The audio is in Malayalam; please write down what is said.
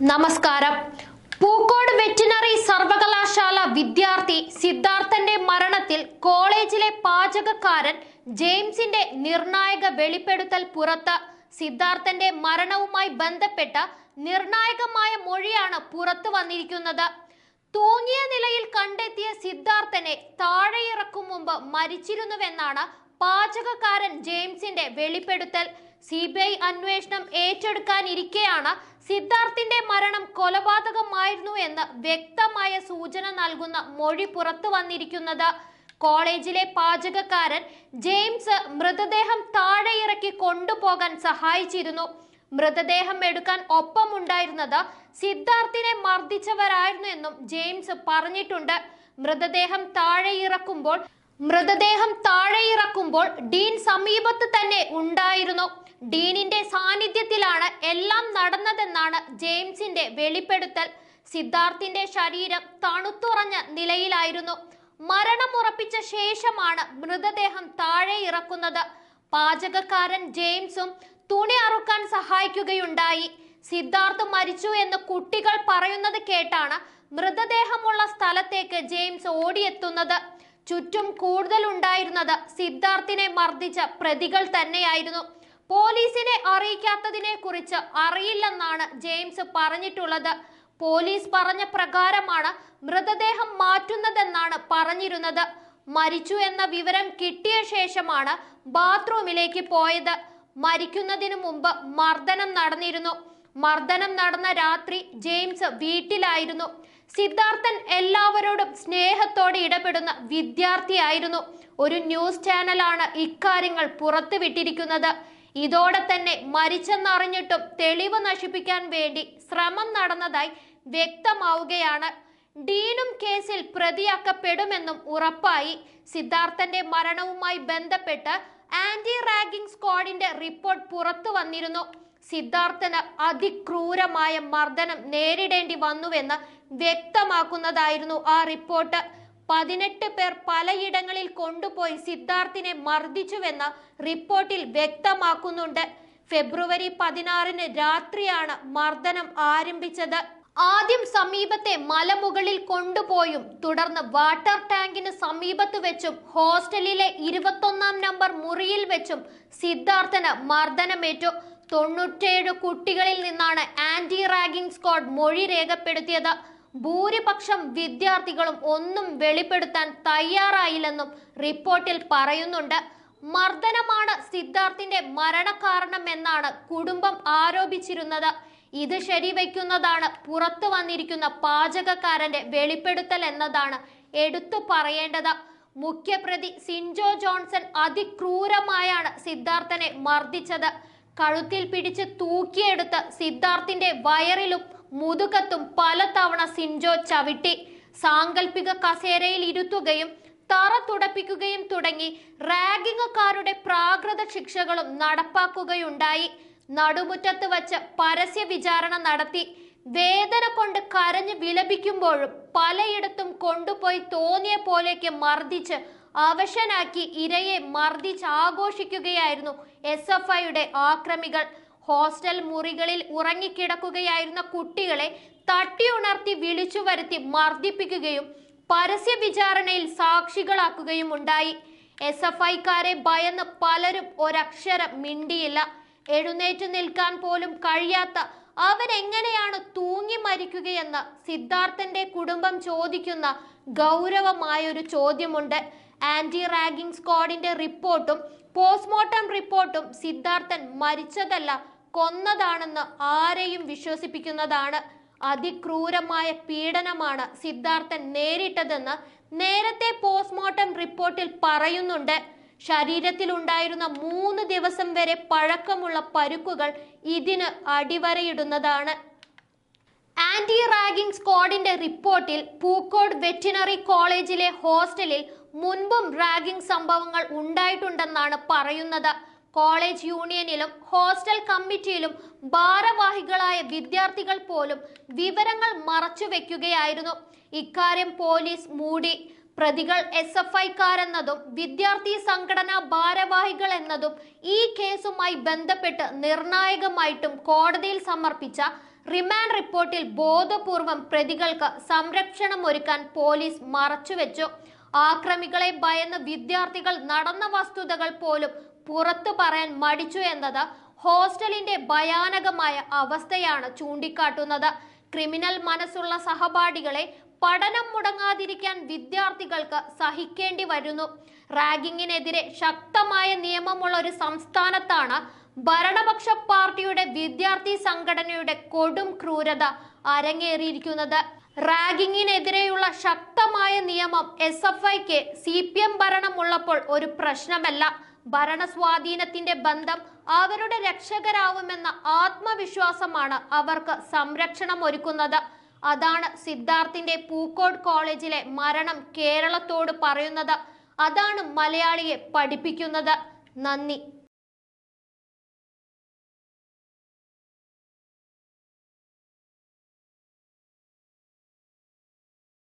നമസ്കാരം. പൂക്കോട് വെറ്റിനറി സർവകലാശാല വിദ്യാർത്ഥി സിദ്ധാർത്ഥന്റെ മരണത്തിൽ കോളേജിലെ പാചകക്കാരൻ ജെയിംസിന്റെ നിർണായക വെളിപ്പെടുത്തൽ പുറത്ത് സിദ്ധാർത്ഥന്റെ മരണവുമായി ബന്ധപ്പെട്ട നിർണായകമായ മൊഴിയാണ് പുറത്തു വന്നിരിക്കുന്നത്. തൂങ്ങിയ നിലയിൽ കണ്ടെത്തിയ സിദ്ധാർത്ഥനെ താഴെയിറക്കും മുമ്പ് മരിച്ചിരുന്നുവെന്നാണ് പാചകക്കാരൻ ജെയിംസിന്റെ വെളിപ്പെടുത്തൽ. സി ബി ഐ അന്വേഷണം ഏറ്റെടുക്കാനിരിക്കെയാണ് സിദ്ധാർത്ഥിന്റെ മരണം കൊലപാതകമായിരുന്നു എന്ന് വ്യക്തമായ സൂചന നൽകുന്ന മൊഴി പുറത്തു വന്നിരിക്കുന്നത്. കോളേജിലെ പാചകക്കാരൻ ജെയിംസ് മൃതദേഹം താഴെയിറക്കി കൊണ്ടുപോകാൻ സഹായിച്ചിരുന്നു. മൃതദേഹം എടുക്കാൻ ഒപ്പമുണ്ടായിരുന്നത് സിദ്ധാർത്ഥിനെ മർദ്ദിച്ചവരായിരുന്നു എന്നും ജെയിംസ് പറഞ്ഞിട്ടുണ്ട്. മൃതദേഹം താഴെ ഇറക്കുമ്പോൾ മൃതദേഹം താഴെ ഇറക്കുമ്പോൾ ഡീൻ സമീപത്ത് തന്നെ ഉണ്ടായിരുന്നു. ഡീനിന്റെ സാന്നിധ്യത്തിലാണ് എല്ലാം നടന്നതെന്നാണ് ജെയിംസിന്റെ വെളിപ്പെടുത്തൽ. സിദ്ധാർത്ഥിന്റെ ശരീരം തണുത്തുറഞ്ഞ നിലയിലായിരുന്നു. മരണം ഉറപ്പിച്ച ശേഷമാണ് മൃതദേഹം താഴെ ഇറക്കുന്നത് പാചകക്കാരൻ ജെയിംസും തുണി അറുക്കാൻ സഹായിക്കുകയുണ്ടായി. സിദ്ധാർത്ഥ് മരിച്ചു എന്ന് കുട്ടികൾ പറയുന്നത് കേട്ടാണ് മൃതദേഹമുള്ള സ്ഥലത്തേക്ക് ജെയിംസ് ഓടിയെത്തുന്നത്. ചുറ്റും കൂടുതൽ ഉണ്ടായിരുന്നത് സിദ്ധാർത്ഥിനെ മർദ്ദിച്ച പ്രതികൾ തന്നെയായിരുന്നു. പോലീസിനെ അറിയിക്കാത്തതിനെ കുറിച്ച് അറിയില്ലെന്നാണ് ജെയിംസ് പറഞ്ഞിട്ടുള്ളത്. പോലീസ് പറഞ്ഞ പ്രകാരമാണ് മൃതദേഹം മാറ്റുന്നതെന്നാണ് പറഞ്ഞിരുന്നത്. മരിച്ചു എന്ന വിവരം കിട്ടിയ ശേഷമാണ് ബാത്റൂമിലേക്ക് പോയത്. മരിക്കുന്നതിനു മുമ്പ് മർദ്ദനം നടന്നിരുന്നു. മർദ്ദനം നടന്ന രാത്രി ജെയിംസ് വീട്ടിലായിരുന്നു. സിദ്ധാർത്ഥൻ എല്ലാവരോടും സ്നേഹത്തോടെ ഇടപെടുന്ന വിദ്യാർത്ഥിയായിരുന്നു. ഒരു ന്യൂസ് ചാനലാണ് ഇക്കാര്യങ്ങൾ പുറത്തുവിട്ടിരിക്കുന്നത്. ഇതോടെ തന്നെ മരിച്ചെന്നറിഞ്ഞിട്ടും തെളിവ് നശിപ്പിക്കാൻ വേണ്ടി ശ്രമം നടന്നതായി വ്യക്തമാവുകയാണ്. ഡീനും കേസിൽ പ്രതിയാക്കപ്പെടുമെന്നും ഉറപ്പായി. സിദ്ധാർത്ഥന്റെ മരണവുമായി ബന്ധപ്പെട്ട് ആന്റി റാഗിംഗ് സ്ക്വാഡിന്റെ റിപ്പോർട്ട് പുറത്തു വന്നിരുന്നു. സിദ്ധാർത്ഥന് അതിക്രൂരമായ മർദ്ദനം നേരിടേണ്ടി വന്നുവെന്ന് വ്യക്തമാക്കുന്നതായിരുന്നു ആ റിപ്പോർട്ട്. പതിനെട്ട് പേർ പലയിടങ്ങളിൽ കൊണ്ടുപോയി സിദ്ധാർത്ഥിനെ മർദ്ദിച്ചുവെന്ന് റിപ്പോർട്ടിൽ വ്യക്തമാക്കുന്നുണ്ട്. ഫെബ്രുവരി പതിനാറിന് രാത്രിയാണ് മർദ്ദനം ആരംഭിച്ചത്. ആദ്യം സമീപത്തെ മലമുകളിൽ കൊണ്ടുപോയും തുടർന്ന് വാട്ടർ ടാങ്കിന് സമീപത്ത് വെച്ചും ഹോസ്റ്റലിലെ ഇരുപത്തൊന്നാം നമ്പർ മുറിയിൽ വെച്ചും സിദ്ധാർത്ഥന് മർദ്ദനമേറ്റു. തൊണ്ണൂറ്റേഴ് കുട്ടികളിൽ നിന്നാണ് ആന്റി റാഗിംഗ് സ്ക്വാഡ് മൊഴി രേഖപ്പെടുത്തിയത്. ഭൂരിപക്ഷം വിദ്യാർത്ഥികളും ഒന്നും വെളിപ്പെടുത്താൻ തയ്യാറായില്ലെന്നും റിപ്പോർട്ടിൽ പറയുന്നുണ്ട്. മർദ്ദനമാണ് സിദ്ധാർത്ഥിന്റെ മരണകാരണമെന്നാണ് കുടുംബം ആരോപിച്ചിരുന്നത്. ഇത് ശരിവയ്ക്കുന്നതാണ് പുറത്തു വന്നിരിക്കുന്ന പാചകക്കാരന്റെ വെളിപ്പെടുത്തൽ എന്നതാണ് എടുത്തു പറയേണ്ടത്. മുഖ്യപ്രതി സിൻജോ ജോൺസൺ അതിക്രൂരമായാണ് സിദ്ധാർത്ഥനെ മർദ്ദിച്ചത്. കഴുത്തിൽ പിടിച്ച് തൂക്കിയെടുത്ത് സിദ്ധാർത്ഥിന്റെ വയറിലും മുതുകത്തും പലതവണ സിൻജോ ചവിട്ടി സാങ്കല്പിക കസേരയിൽ ഇരുത്തുകയും തറ തുടപ്പിക്കുകയും തുടങ്ങി റാഗിങ്ങുകാരുടെ പ്രാകൃത ശിക്ഷകളും നടപ്പാക്കുകയുണ്ടായി. നടുമുറ്റത്ത് വച്ച് പരസ്യ വിചാരണ നടത്തി. വേദന കൊണ്ട് കരഞ്ഞു വിലപിക്കുമ്പോഴും പലയിടത്തും കൊണ്ടുപോയി തോന്നിയ പോലെയൊക്കെ മർദ്ദിച്ച് അവശനാക്കി ഇരയെ മർദ്ദിച്ച് ആഘോഷിക്കുകയായിരുന്നു എസ് എഫ് ഐയുടെ ആക്രമികൾ. ഹോസ്റ്റൽ മുറികളിൽ ഉറങ്ങിക്കിടക്കുകയായിരുന്ന കുട്ടികളെ തട്ടിയുണർത്തി വിളിച്ചു വരുത്തി മർദ്ദിപ്പിക്കുകയും പരസ്യ വിചാരണയിൽ സാക്ഷികളാക്കുകയും ഉണ്ടായി. എസ് എഫ് ഐക്കാരെ ഭയന്ന് പലരും ഒരക്ഷരം മിണ്ടിയില്ല. എഴുന്നേറ്റ് നിൽക്കാൻ പോലും കഴിയാത്ത അവരെങ്ങനെയാണ് തൂങ്ങി മരിക്കുകയെന്ന് സിദ്ധാർത്ഥന്റെ കുടുംബം ചോദിക്കുന്ന ഗൗരവമായൊരു ചോദ്യമുണ്ട്. ആന്റി റാഗിംഗ് സ്ക്വാഡിന്റെ റിപ്പോർട്ടും പോസ്റ്റ്മോർട്ടം റിപ്പോർട്ടും സിദ്ധാർത്ഥൻ മരിച്ചതല്ല കൊന്നതാണെന്ന് ആരെയും വിശ്വസിപ്പിക്കുന്നതാണ്. അതിക്രൂരമായ പീഡനമാണ് സിദ്ധാർത്ഥൻ നേരിട്ടതെന്ന് നേരത്തെ പോസ്റ്റ്മോർട്ടം റിപ്പോർട്ടിൽ പറയുന്നുണ്ട്. ശരീരത്തിലുണ്ടായിരുന്ന മൂന്ന് ദിവസം വരെ പഴക്കമുള്ള പരുക്കുകൾ ഇതിന് അടിവരയിടുന്നതാണ്. ആന്റി റാഗിംഗ് സ്ക്വാഡിന്റെ റിപ്പോർട്ടിൽ പൂക്കോട് വെറ്റിനറി കോളേജിലെ ഹോസ്റ്റലിൽ മുൻപും റാഗിംഗ് സംഭവങ്ങൾ ഉണ്ടായിട്ടുണ്ടെന്നാണ് പറയുന്നത്. കോളേജ് യൂണിയനിലും ഹോസ്റ്റൽ കമ്മിറ്റിയിലും ഭാരവാഹികളായ വിദ്യാർത്ഥികൾ പോലും വിവരങ്ങൾ മറച്ചു വെക്കുകയായിരുന്നു. ഇക്കാര്യം പോലീസ് മൂടി. പ്രതികൾ എസ് എഫ് ഐക്കാരെന്നതും വിദ്യാർത്ഥി സംഘടനാ ഭാരവാഹികൾ എന്നതും ഈ കേസുമായി ബന്ധപ്പെട്ട് നിർണായകമായിട്ടും കോടതിയിൽ സമർപ്പിച്ച റിമാൻഡ് റിപ്പോർട്ടിൽ ബോധപൂർവം പ്രതികൾക്ക് സംരക്ഷണം ഒരുക്കാൻ പോലീസ് മറച്ചുവെച്ചു. ആക്രമികളെ ഭയന്ന് വിദ്യാർത്ഥികൾ നടന്ന വസ്തുതകൾ പോലും പുറത്തു പറയാൻ മടിച്ചു എന്നത് ഹോസ്റ്റലിന്റെ ഭയാനകമായ അവസ്ഥയാണ് ചൂണ്ടിക്കാട്ടുന്നത്. ക്രിമിനൽ മനസ്സുള്ള സഹപാഠികളെ പഠനം മുടങ്ങാതിരിക്കാൻ വിദ്യാർത്ഥികൾക്ക് സഹിക്കേണ്ടി വരുന്നു. റാഗിങ്ങിനെതിരെ ശക്തമായ നിയമമുള്ള ഒരു സംസ്ഥാനത്താണ് ഭരണപക്ഷ പാർട്ടിയുടെ വിദ്യാർത്ഥി സംഘടനയുടെ കൊടും ക്രൂരത അരങ്ങേറിയിരിക്കുന്നത്. റാഗിങ്ങിനെതിരെയുള്ള ശക്തമായ നിയമം എസ് എഫ് ഐക്ക് സി പി എം ഭരണമുള്ളപ്പോൾ ഒരു പ്രശ്നമല്ല. ഭരണസ്വാധീനത്തിന്റെ ബന്ധം അവരുടെ രക്ഷകരാവുമെന്ന ആത്മവിശ്വാസമാണ് അവർക്ക് സംരക്ഷണം ഒരുക്കുന്നത് അതാണ് സിദ്ധാർത്ഥിന്റെ പൂക്കോട് കോളേജിലെ മരണം കേരളത്തോട് പറയുന്നത്. അതാണ് മലയാളിയെ പഠിപ്പിക്കുന്നത്. നന്ദി.